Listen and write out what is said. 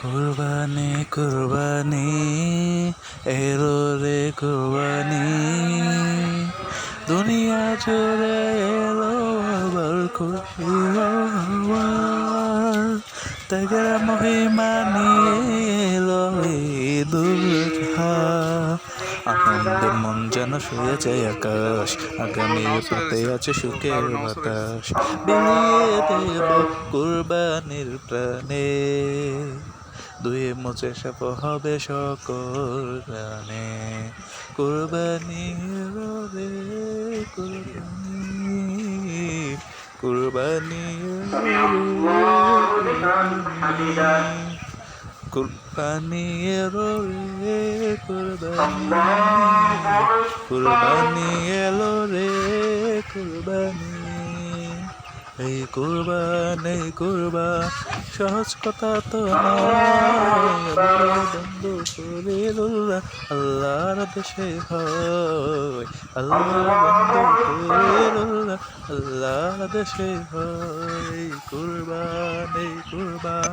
কুরবানি কুরবানি, এলো রে কুরবানি। দুনিয়া জুড়ে এলো আবার খুশি হওয়ার। তাগের মহিমা নিয়ে এলো আনন্দে মন যেন শুয়ে যায় আকাশ, আগামী পথে আছে সুখের বাতাস। বিলিয়ে দেব কুরবানির প্রাণে। মুছে সাপ হবে সকল প্রাণে কুরবানি এলো রে কুরবানি। কুরবানি কুরবানি রে কুরবানি। কুরবানি এলো রে কুরবানি। এই কুরবান এই কুরবান, সহজ কথা তো বন্ধ লুল্লা আল্লাহর দেশে হয়। আল্লাহ আল্লাহর দেশে হয়। কুরবান কুরবান।